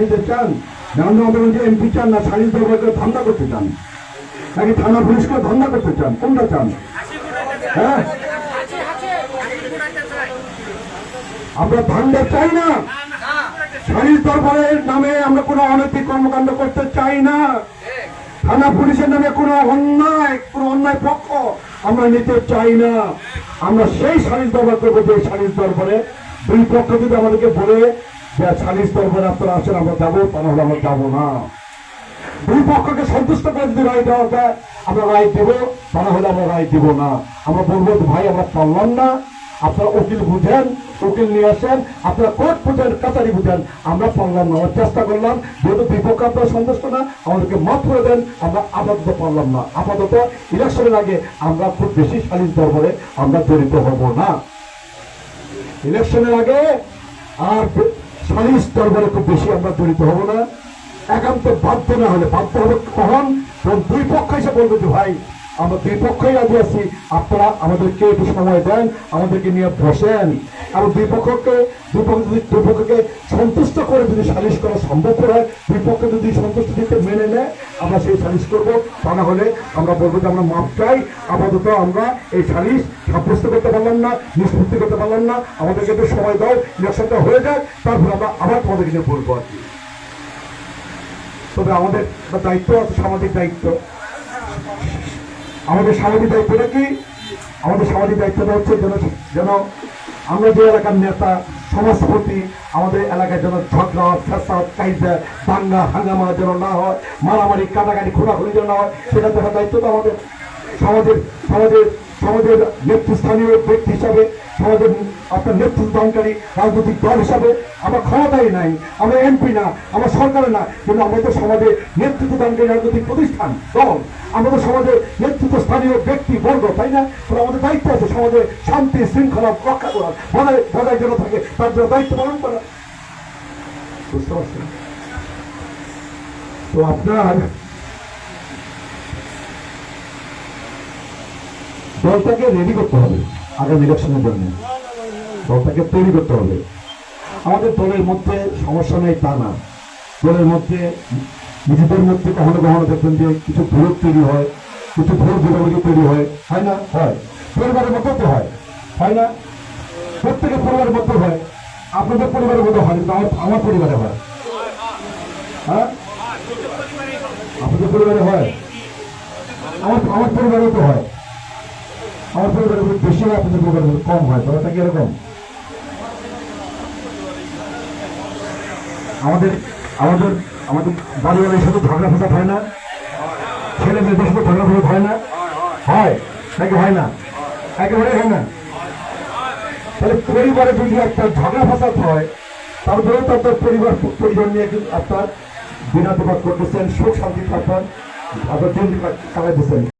দিতে চান। আন্দোলনকে এমপি চান, না সালিশ দরবারকে ধান্দা করতে চান। নাকি থানা পুলিশকে ধান্দা করতে চান? কোনটা চান? হ্যাঁ? আমরা ধান্দা চাই না। সালিশ দরবারের নামে আমরা কোনো অনৈতিক কর্মকাণ্ড করতে চাই না। থানা পুলিশের নামে কোনো অন্যায় কোনো অন্যায় পক্ষ আমরা নিতে চাই না। আমরা সেই সালিশ দরবার করব, যে সালিশ দরবারে দুই পক্ষ যদি আমাদেরকে বলে যে সালিশ দরবারে আপনারা আসেন আমরা যাব, তা নাহলে আমরা যাব না। দুই পক্ষকে সন্তুষ্ট করে যদি রায় দেওয়া যায়, আমরা রায় দেবো, তা না হলে আমরা রায় দেবো না। আমরা বলব ভাই, আমরা পারলাম না। আপনারা উকিল বুঝেন, উকিল নিয়ে আসেন, আপনারা কোর্ট বুঝেন কাছারি বুঝেন, আমরা পারলাম না, আমরা চেষ্টা করলাম। যেহেতু দুই পক্ষ আপনারা সন্তুষ্ট না, আমাদেরকে মাফ করে দেন, আমরা আপাতত পারলাম না। আপাতত ইলেকশনের আগে আমরা খুব বেশি সালিশ দরবারে আমরা জড়িত হব না। ইলেকশনের আগে আর সালিশ দরবারে খুব বেশি আমরা জড়িত হব না। একান্ত বাধ্য না হলে বাধ্য হবে কখন? দুই পক্ষ এসে বলবে যে, ভাই আমরা দুই পক্ষই রাজি আছি। আপনারা আমাদেরকে একটু সময় দেন, আমাদেরকে নিয়ে বসেন। আর দুই পক্ষকে, দুই পক্ষ যদি, দুই পক্ষকে সন্তুষ্ট করে যদি সালিশ করা সম্ভব হয়, দুই পক্ষ যদি সন্তুষ্ট দিতে মেনে নেয়, আমরা সেই সালিশ করব। তা না হলে আমরা বলব যে আমরা মাপ চাই। আপাতত আমরা এই সালিশ সাব্যস্ত করতে পারলাম না, নিষ্পত্তি করতে পারলাম না। আমাদেরকে একটু সময় দাও ইলেকশনটা হয়ে যায় তারপর আমরা আবার তোমাদেরকে নিয়ে বলব আর কি। তবে আমাদের দায়িত্ব আছে, সামাজিক দায়িত্ব। আমাদের সামাজিক দায়িত্বটা কি? আমাদের সামাজিক দায়িত্বটা হচ্ছে যেন যেন আমরা যে এলাকার নেতা, সমাজপতি, আমাদের এলাকায় যেন ঝগড়া ফেসাদ কাইজা, দাঙ্গা, হাঙ্গামা যেন না হয়, মারামারি, কাটাকাটি খোঁড়াখুড়ি যেন না হয়, সেটা দেখার দায়িত্ব তো আমাদের সমাজের সমাজের সমাজের নেতৃস্থানীয় ব্যক্তি হিসাবে, সমাজের আপনার নেতৃত্বদানকারী রাজনৈতিক দল হিসাবে আমরা ক্ষমতাই নাই, আমরা এমপি না, আমরা সরকারে না, কিন্তু আমরা তো সমাজের নেতৃত্বদানকারী রাজনৈতিক প্রতিষ্ঠান, দল আমরা তো সমাজের নেতৃত্ব স্থানীয় ব্যক্তি বর্গ তাই না? আমাদের দায়িত্ব আছে সমাজে শান্তি, শৃঙ্খলা রক্ষা করার, বজায় বজায় যেন থাকে, তার জন্য দায়িত্ব পালন করা। বুঝতে পারছেন? তো আপনার দলটাকে রেডি করতে হবে আগামী ইলেকশনের জন্য। দলটাকে তৈরি করতে হবে। আমাদের দলের মধ্যে সমস্যা নেই তা না। দলের মধ্যে নিজেদের মধ্যে কখনো কখনো দেখবেন যে কিছু ভুল তৈরি হয়, কিছু ভুল বোঝাবুঝি তৈরি হয়। হয় না? হয়। পরিবারের মধ্যে তো হয়। হয় না? প্রত্যেকের পরিবারের মধ্যে হয়। আপনাদের পরিবারের মধ্যে হয়, কিন্তু আমার আমার পরিবারে হয়। হ্যাঁ? আপনাদের পরিবারে হয়? আমার আমার পরিবারেও তো হয়। আমার পরিবারের বেশি হয়, আপনাদের পরিবারের কম হয়, ব্যাপারটা কি এরকম? আমাদের আমাদের আমাদের বাড়ি বাড়ির সাথে ঝগড়া ফেসাদ হয় না। ছেলে মেয়েদের সাথে ঝগড়া ফেসাদ হয় না। হয়, নাকি হয় না? একেবারে হয় না। তাহলে পরিবারে যদি একটা ঝগড়া ফেসাদ হয়, তারপরেও তো আপনার পরিবার পরিবার নিয়ে আপনার বিনা প্রবাদ করতেছেন, সুখ শান্তি থাকবেন আপনার দিন